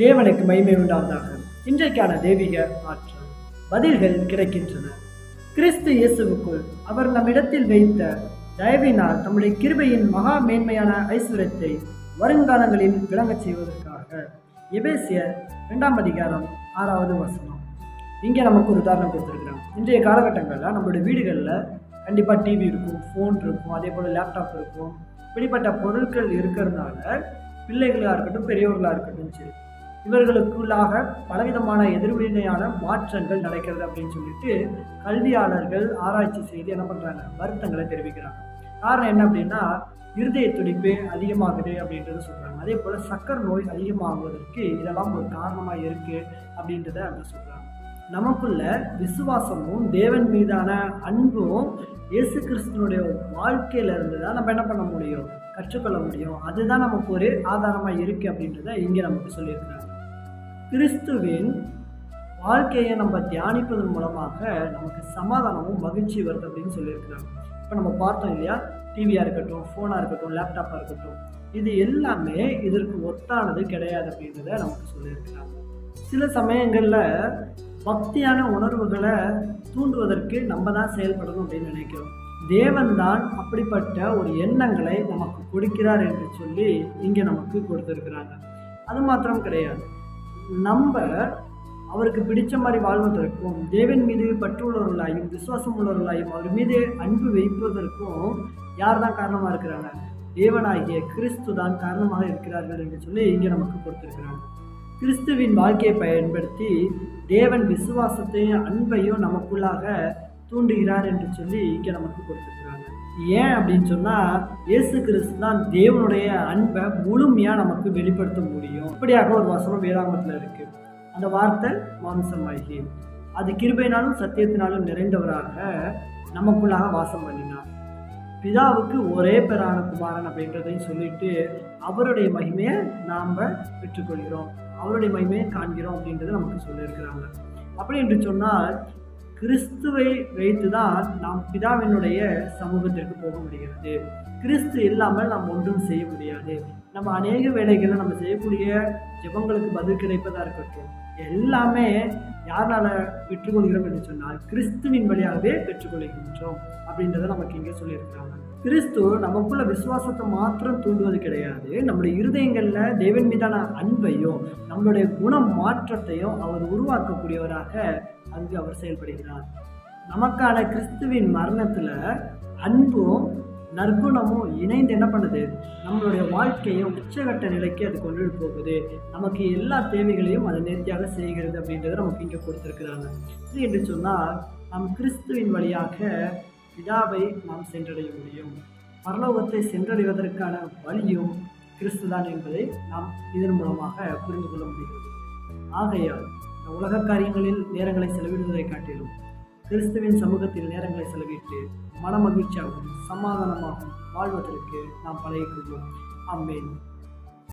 தேவனுக்கு மகிமை உண்டாவதாக. இன்றைக்கான தெய்வீக ஆற்றல் பதில்கள் கிடைக்கின்றன. கிறிஸ்து இயேசுவுக்குள் அவர் நம்மிடத்தில் வைத்த தயவினால் நம்முடைய கிருபையின் மகா மேன்மையான ஐஸ்வர்யத்தை வருங்காலங்களில் விளங்கச் செய்வதற்காக. எபேசிய இரண்டாம் அதிகாரம் ஆறாவது வசனம். இங்கே நமக்கு ஒரு உதாரணம் கொடுத்துருக்குறாங்க இன்றைய காலகட்டங்களில் நம்மளுடைய வீடுகளில் கண்டிப்பாக டிவி இருக்கும் ஃபோன் இருக்கும் அதே போல் லேப்டாப் இருக்கும். இப்படிப்பட்ட பொருட்கள் இருக்கிறதுனால பிள்ளைகளாக இருக்கட்டும் பெரியவர்களாக இருக்கட்டும் சரி இவர்களுக்குள்ளாக பலவிதமான எதிர்வினையான மாற்றங்கள் நடக்கிறது அப்படின்னு சொல்லிட்டு கல்வியாளர்கள் ஆராய்ச்சி செய்து என்ன பண்ணுறாங்க வருத்தங்களை தெரிவிக்கிறாங்க. காரணம் என்ன அப்படின்னா இருதய துடிப்பு அதிகமாகுது அப்படின்றத சொல்கிறாங்க அதே போல் சக்கரை நோய் அதிகமாகுவதற்கு இதெல்லாம் ஒரு காரணமாக இருக்குது அப்படின்றத அவங்க சொல்கிறாங்க நமக்குள்ள விசுவாசமும் தேவன் மீதான அன்பும் இயேசு கிறிஸ்தனுடைய வாழ்க்கையில இருந்து தான் நம்ம என்ன பண்ண முடியும்? கற்றுக்கொள்ள முடியும். அதுதான் நமக்கு ஒரு ஆதாரமாக இருக்குது அப்படின்றத இங்கே நமக்கு சொல்லியிருக்கிறாங்க. கிறிஸ்துவின் வாழ்க்கையை நம்ம தியானிப்பதன் மூலமாக நமக்கு சமாதானமும் மகிழ்ச்சி வருது அப்படின்னு சொல்லியிருக்கிறாங்க. இப்போ நம்ம பார்த்தோம் இல்லையா? டிவியாக இருக்கட்டும் ஃபோனாக இருக்கட்டும் லேப்டாப்பாக இருக்கட்டும். இது எல்லாமே இதற்கு ஒத்தானது கிடையாது அப்படின்றத நமக்கு சொல்லியிருக்கிறாங்க. சில சமயங்களில் பக்தியான உணர்வுகளை தூண்டுவதற்கு நம்ம தான் செயல்படணும் அப்படின்னு நினைக்கிறோம். தேவன் தான் அப்படிப்பட்ட ஒரு எண்ணங்களை நமக்கு கொடுக்கிறார் என்று சொல்லி இங்கே நமக்கு கொடுத்துருக்குறாங்க. அது மாத்திரம் கிடையாது. நம்ம அவருக்கு பிடிச்ச மாதிரி வாழ்வதற்கும் தேவன் மீது பற்றுள்ளவர்களாயும் விசுவாசம் உள்ளவர்களாயும் அவர் மீது அன்பு வைப்பதற்கும் யார் தான் காரணமாக இருக்கிறாங்க? தேவனாகிய கிறிஸ்து தான் காரணமாக இருக்கிறார்கள் என்று சொல்லி இங்கே நமக்கு கொடுத்துருக்கிறாங்க கிறிஸ்துவின் வாழ்க்கையை பயன்படுத்தி தேவன் விசுவாசத்தையும் அன்பையும் நமக்குள்ளாக தூண்டுகிறார் என்று சொல்லி இங்கே நமக்கு கொடுத்துருக்குறாங்க. ஏன் அப்படின்னு சொன்னால் இயேசு கிறிஸ்து தான் தேவனுடைய அன்பை முழுமையாக நமக்கு வெளிப்படுத்த முடியும். இப்படியாக ஒரு வசனம் வேதாங்கத்தில் இருக்குது அந்த வார்த்தை மாம்சமாகி. அது கிருபையினாலும் சத்தியத்தினாலும் நிறைந்தவராக நமக்குள்ளாக வாசம் பண்ணினார். பிதாவுக்கு ஒரே பேரான குமாரன் அப்படின்றதையும் சொல்லிட்டு அவருடைய மகிமையை நாம் பெற்றுக்கொள்கிறோம். அவருடைய மகிமையை காண்கிறோம் அப்படின்றத நமக்கு சொல்லியிருக்கிறாங்க. அப்படி என்று சொன்னால் கிறிஸ்துவை வைத்து தான் நாம் பிதாவினுடைய சமூகத்திற்கு போக முடிகிறது. கிறிஸ்து இல்லாமல் நாம் ஒன்றும் செய்ய முடியாது. நம்ம அநேக வேலைகளை நம்ம செய்யக்கூடிய ஜெபங்களுக்கு பதில் கிடைப்பதாக இருக்கட்டும். எல்லாமே யாரால பெற்றுக்கொள்கிறோம் என்று சொன்னால் கிறிஸ்துவின் வழியாகவே பெற்றுக்கொள்கின்றோம் அப்படின்றத நமக்கு இங்கே சொல்லியிருக்கிறாங்க. கிறிஸ்து நமக்குள்ள விசுவாசத்தை மாத்திரம் தூண்டுவது கிடையாது. நம்முடைய இருதயங்களில் தேவன் மீதான அன்பையும் நம்மளுடைய குண மாற்றத்தையும் அவர் உருவாக்கக்கூடியவராக அங்கு அவர் செயல்படுகிறார். நமக்கான கிறிஸ்துவின் மரணத்தில் அன்பும் நற்குணமும் இணைந்து என்ன பண்ணுது? நம்மளுடைய வாழ்க்கையை உச்சகட்ட நிலைக்கு அது கொண்டு போகுது. நமக்கு எல்லா தேவைகளையும் அது நேர்த்தியாக செய்கிறது அப்படின்றத நமக்கு இங்கே கொடுத்துருக்குறாங்க. இது என்று சொன்னால் நம் கிறிஸ்துவின் வழியாக பிதாவை நாம் சென்றடைய முடியும். பரலோகத்தை சென்றடைவதற்கான வழியும் கிறிஸ்து தான் என்பதை நாம் இதன் மூலமாக புரிந்து கொள்ள முடிகிறது. ஆகையால் இந்த உலக காரியங்களில் நேரங்களை செலவிடுவதை காட்டிலும் கிறிஸ்துவின் சமூகத்தில் நேரங்களை செலவிட்டு மன மகிழ்ச்சியாகவும் சமாதானமாகவும் வாழ்வதற்கு நாம் பழகிக்கொள்வோம். அம்மேன்